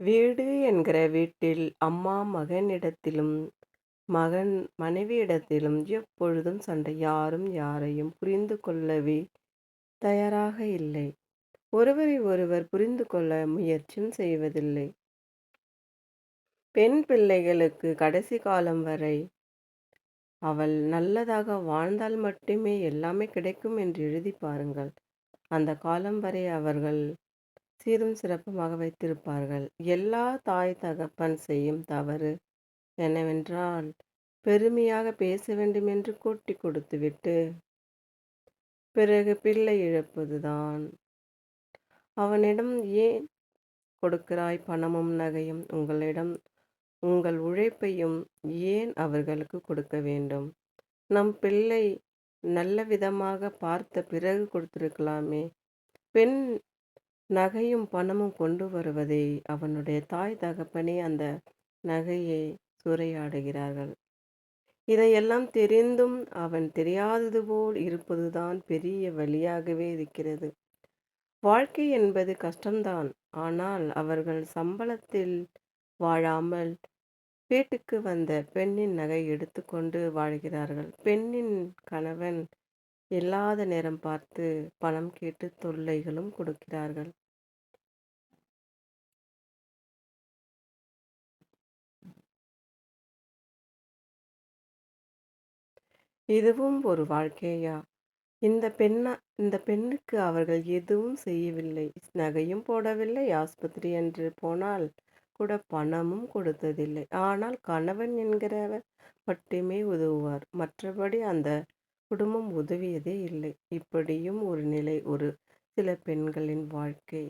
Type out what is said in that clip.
வீடு என்கிற வீட்டில் அம்மா மகனிடத்திலும், மகன் மனைவியிடத்திலும் எப்பொழுதும் சண்டை. யாரும் யாரையும் புரிந்து கொள்ளவே தயாராக இல்லை. ஒருவரை ஒருவர் புரிந்து கொள்ள முயற்சியும் செய்வதில்லை. பெண் பிள்ளைகளுக்கு கடைசி காலம் வரை அவள் நல்லதாக வாழ்ந்தால் மட்டுமே எல்லாமே கிடைக்கும் என்று எழுதிப் பாருங்கள். அந்த காலம் வரை அவர்கள் சீரும் சிறப்புமாக வைத்திருப்பார்கள். எல்லா தாய் தகப்பன் செய்யும் தவறு என்னவென்றால், பெருமையாக பேச வேண்டுமென்று கூட்டி கொடுத்துவிட்டு, பிறகு பிள்ளை இழப்பதுதான். அவனிடம் ஏன் கொடுக்கிறாய் பணமும் நகையும்? உங்களிடம் உங்கள் உழைப்பையும் ஏன் அவர்களுக்கு கொடுக்க வேண்டும்? நம் பிள்ளை நல்ல விதமாக பார்த்த பிறகு கொடுத்திருக்கலாமே. பெண் நகையும் பணமும் கொண்டு வருவதை அவனுடைய தாய் தகப்பனே அந்த நகையை சூறையாடுகிறார்கள். இதையெல்லாம் தெரிந்தும் அவன் தெரியாதது போல் இருப்பதுதான் பெரிய வழியாகவே இருக்கிறது. வாழ்க்கை என்பது கஷ்டம்தான். ஆனால் அவர்கள் சம்பளத்தில் வாழாமல், வீட்டுக்கு வந்த பெண்ணின் நகை எடுத்துக்கொண்டு வாழ்கிறார்கள். பெண்ணின் கணவன் இல்லாத நேரம் பார்த்து பணம் கேட்டு தொல்லைகளும் கொடுக்கிறார்கள். இதுவும் ஒரு வாழ்க்கையா? இந்த பெண்ணா இந்த பெண்ணுக்கு அவர்கள் எதுவும் செய்யவில்லை. நகையும் போடவில்லை. ஆஸ்பத்திரி என்று போனால் கூட பணமும் கொடுத்ததில்லை. ஆனால் கணவன் என்கிறவர் மட்டுமே உதவுவார். மற்றபடி அந்த குடும்பம் உதவியதே இல்லை. இப்படியும் ஒரு நிலை ஒரு சில பெண்களின் வாழ்க்கை.